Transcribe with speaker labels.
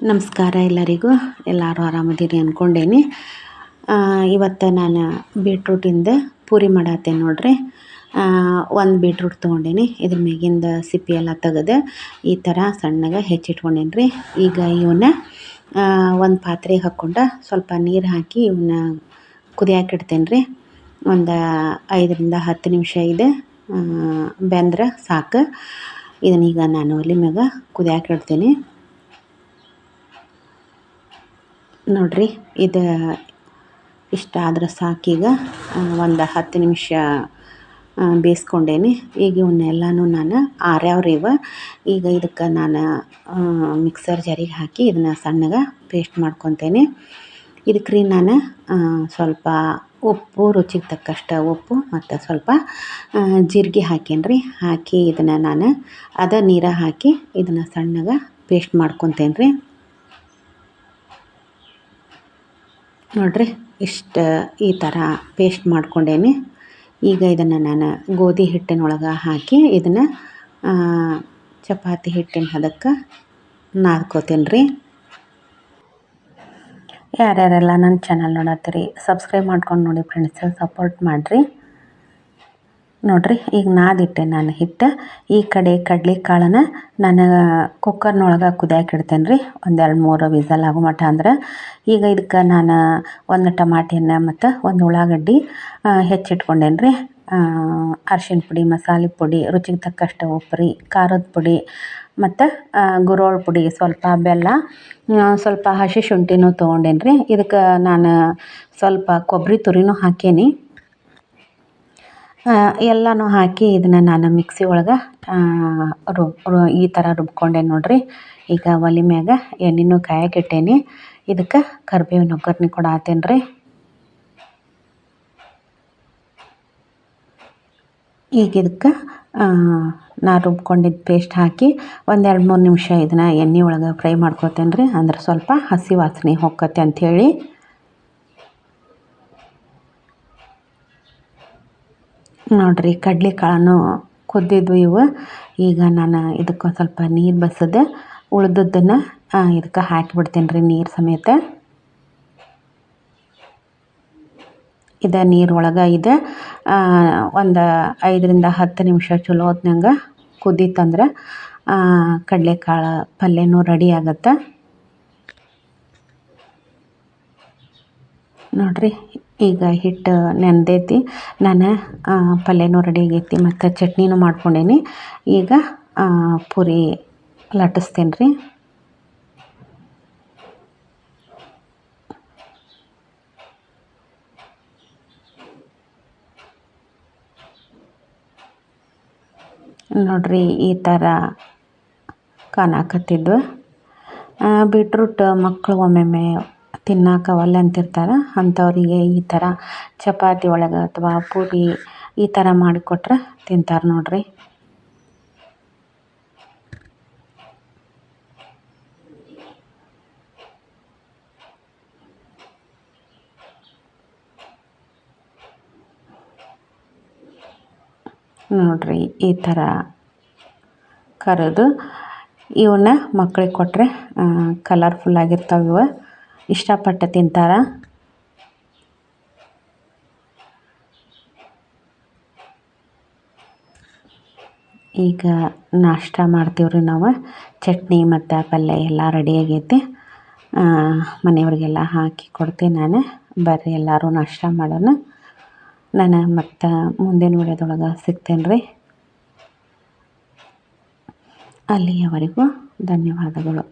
Speaker 1: ನಮಸ್ಕಾರ ಎಲ್ಲರಿಗೂ. ಎಲ್ಲರೂ ಆರಾಮದಿರಿ ಅಂದ್ಕೊಂಡೇನಿ ಇವತ್ತು ನಾನು ಬೀಟ್ರೂಟಿಂದ ಪೂರಿ ಮಾಡತ್ತೇನೆ ನೋಡ್ರಿ. ಒಂದು ಬೀಟ್ರೂಟ್ ತೊಗೊಂಡೇನಿ. ಇದ್ರ ಮೇಗಿಂದ ಸಿಪ್ಪಿ ಎಲ್ಲ ತೆಗೆದು ಈ ಥರ ಸಣ್ಣಗೆ ಹೆಚ್ಚಿಟ್ಕೊಂಡೇನಿ ರೀ ಈಗ ಇವನ್ನ ಒಂದು ಪಾತ್ರೆಗೆ ಹಾಕ್ಕೊಂಡು ಸ್ವಲ್ಪ ನೀರು ಹಾಕಿ ಇವನ್ನ ಕುದಿಯಾಕೆ ಇಡ್ತೇನೆ ರೀ ಒಂದು ಐದರಿಂದ ಹತ್ತು ನಿಮಿಷ ಇದೆ ಬೆಂದ್ರೆ ಸಾಕು. ಇದನ್ನೀಗ ನಾನು ಒಲೆ ಮ್ಯಾಗ ಕುದಿಯಾಕೆ ಇಡ್ತೀನಿ. ನೋಡ್ರಿ, ಇದು ಇಷ್ಟ ಆದ್ರೆ ಸಾಕೀಗ ಒಂದು ಹತ್ತು ನಿಮಿಷ ಬೇಯಿಸ್ಕೊಂಡೇನಿ ಈಗ ಇವನ್ನೆಲ್ಲನೂ ನಾನು ಆರ್ಯಾವ್ರಿವ. ಈಗ ಇದಕ್ಕೆ ನಾನು ಮಿಕ್ಸರ್ ಜರಿಗೆ ಹಾಕಿ ಇದನ್ನು ಸಣ್ಣಗೆ ಪೇಸ್ಟ್ ಮಾಡ್ಕೊತೇನೆ. ಇದಕ್ಕೆ ರೀ ನಾನು ಸ್ವಲ್ಪ ಉಪ್ಪು, ರುಚಿಗೆ ತಕ್ಕಷ್ಟು ಉಪ್ಪು ಮತ್ತು ಸ್ವಲ್ಪ ಜೀರಿಗೆ ಹಾಕೇನಿ ಹಾಕಿ ಇದನ್ನು ನಾನು ಅದ ನೀರ ಹಾಕಿ ಇದನ್ನು ಸಣ್ಣಗೆ ಪೇಸ್ಟ್ ಮಾಡ್ಕೊತೇನೆ ರೀ ನೋಡಿರಿ, ಇಷ್ಟು ಈ ಥರ ಪೇಸ್ಟ್ ಮಾಡ್ಕೊಂಡೇನಿ. ಈಗ ಇದನ್ನು ನಾನು ಗೋಧಿ ಹಿಟ್ಟಿನೊಳಗೆ ಹಾಕಿ ಇದನ್ನು ಚಪಾತಿ ಹಿಟ್ಟಿನ ಹದಕ್ಕೆ ನಾದ್ಕೋತೀನಿ ರೀ ಯಾರ್ಯಾರೆಲ್ಲ ನನ್ನ ಚಾನಲ್ ನೋಡತ್ತೀರಿ ಸಬ್ಸ್ಕ್ರೈಬ್ ಮಾಡ್ಕೊಂಡು ನೋಡಿ ಫ್ರೆಂಡ್ಸ್ ಸಪೋರ್ಟ್ ಮಾಡಿರಿ. ನೋಡಿರಿ, ಈಗ ನಾದಿಟ್ಟೆ ನಾನು. ಹಿಟ್ಟು, ಈ ಕಡೆ ಕಡ್ಲೆ ಕಾಳನ್ನು ನಾನು ಕುಕ್ಕರ್ನೊಳಗೆ ಕುದಿಯಾಕೆ ಇಡ್ತೇನೆ ರೀ ಒಂದೆರಡು ಮೂರು ವಿಸಲ್ ಆಗೋ ಮಟ್ಟ ಅಂದ್ರೆ. ಈಗ ಇದಕ್ಕೆ ನಾನು ಒಂದು ಟಮಾಟಿನ ಮತ್ತು ಒಂದು ಉಳ್ಳಾಗಡ್ಡಿ ಹೆಚ್ಚಿಟ್ಕೊಂಡೇನಿ ರೀ ಅರ್ಶಿಣ ಪುಡಿ, ಮಸಾಲೆ ಪುಡಿ, ರುಚಿಗೆ ತಕ್ಕಷ್ಟು ಉಪ್ಪು ರೀ ಖಾರದ ಪುಡಿ, ಮತ್ತು ಗುರೋಳ್ ಪುಡಿ, ಸ್ವಲ್ಪ ಬೆಲ್ಲ ಸ್ವಲ್ಪ ಹಸಿ ಶುಂಠಿನೂ ತೊಗೊಂಡೇನಿ ರೀ ಇದಕ್ಕೆ ನಾನು ಸ್ವಲ್ಪ ಕೊಬ್ಬರಿ ತುರಿನೂ ಹಾಕೇನಿ. ಎಲ್ಲನೂ ಹಾಕಿ ಇದನ್ನು ನಾನು ಮಿಕ್ಸಿ ಒಳಗೆ ರುಬ್ ಈ ಥರ ರುಬ್ಕೊಂಡೆ ನೋಡಿರಿ. ಈಗ ಒಲೆ ಮ್ಯಾಗ ಎಣ್ಣೆನೂ ಕಾಯಕ್ಕಿಟ್ಟೇನಿ ಇದಕ್ಕೆ ಕರ್ಬೇವಿನ ಒಗ್ಗರ್ಣೆ ಕೂಡ ರೀ ಈಗ ಇದಕ್ಕೆ ನಾ ರುಬ್ಕೊಂಡಿದ್ದ ಪೇಸ್ಟ್ ಹಾಕಿ ಒಂದೆರಡು ಮೂರು ನಿಮಿಷ ಇದನ್ನ ಎಣ್ಣೆ ಒಳಗೆ ಫ್ರೈ ಮಾಡ್ಕೊತೇನೆ ರೀ ಅಂದ್ರೆ ಸ್ವಲ್ಪ ಹಸಿ ವಾಸನೆ ಹೋಕ್ಕತ್ತೆ ಅಂಥೇಳಿ ನೋಡಿರಿ ಕಡಲೆಕಾಳನ್ನು ಕುದ್ದಿದ್ವು ಇವು. ಈಗ ನಾನು ಇದಕ್ಕೊಂದು ಸ್ವಲ್ಪ ನೀರು ಬಸದೆ ಉಳ್ದದ್ದನ್ನು ಇದಕ್ಕೆ ಹಾಕಿಬಿಡ್ತೀನಿ ರೀ ನೀರು ಸಮೇತ. ಇದು ನೀರು ಒಳಗೆ ಇದೆ ಒಂದು ಐದರಿಂದ ಹತ್ತು ನಿಮಿಷ ಚಲೋ ಹೊತ್ನಂಗೆ ಕುದೀತಂದ್ರೆ ಕಡಲೆಕಾಳು ಪಲ್ಯನೂ ರೆಡಿ ಆಗತ್ತೆ. ನೋಡಿರಿ ಈಗ ಹಿಟ್ಟು ನೆನೆದೈತಿ. ನಾನು ಪಲ್ಯನೂ ರೆಡಿ ಆಗೈತಿ ಮತ್ತು ಚಟ್ನಿನೂ ಮಾಡ್ಕೊಂಡೇನಿ. ಈಗ ಪೂರಿ ಲಟ್ಟಿಸ್ತೇನೆ ರೀ ನೋಡ್ರಿ ಈ ಥರ ಕಾಣಾಕತ್ತಿದ್ವು ಬೀಟ್ರೂಟ್ ಮಕ್ಕಳು ಒಮ್ಮೊಮ್ಮೆ ತಿನ್ನಕ್ಕೆ ಒಲ್ಲೆ ಅಂತಿರ್ತಾರೆ. ಅಂಥವರಿಗೆ ಈ ಥರ ಚಪಾತಿ ಒಳಗೆ ಅಥವಾ ಪೂರಿ ಈ ಥರ ಮಾಡಿಕೊಟ್ರೆ ತಿಂತಾರೆ ನೋಡ್ರಿ. ನೋಡ್ರಿ ಈ ಥರ ಕರೆದು ಇವನ್ನ ಮಕ್ಳಿಗೆ ಕೊಟ್ಟರೆ ಕಲರ್ಫುಲ್ ಆಗಿರ್ತಾವೆ ಇವು. ಇಷ್ಟಪಟ್ಟು ತಿಂತಾರೆ? ಈಗ ನಾಷ್ಟ ಮಾಡ್ತೀವ್ರಿ ನಾವು. ಚಟ್ನಿ ಮತ್ತು ಪಲ್ಯ ಎಲ್ಲ ರೆಡಿಯಾಗೈತಿ ಮನೆಯವ್ರಿಗೆಲ್ಲ ಹಾಕಿ ಕೊಡ್ತೀನಿ ನಾನು. ಬರ್ರಿ ಎಲ್ಲರೂ ನಾಷ್ಟ ಮಾಡೋಣ. ನಾನು ಮತ್ತು ಮುಂದಿನ ವಿಡಿಯೋದೊಳಗೆ ಸಿಗ್ತೇನೆ ರೀ ಅಲ್ಲಿಯವರೆಗೂ ಧನ್ಯವಾದಗಳು.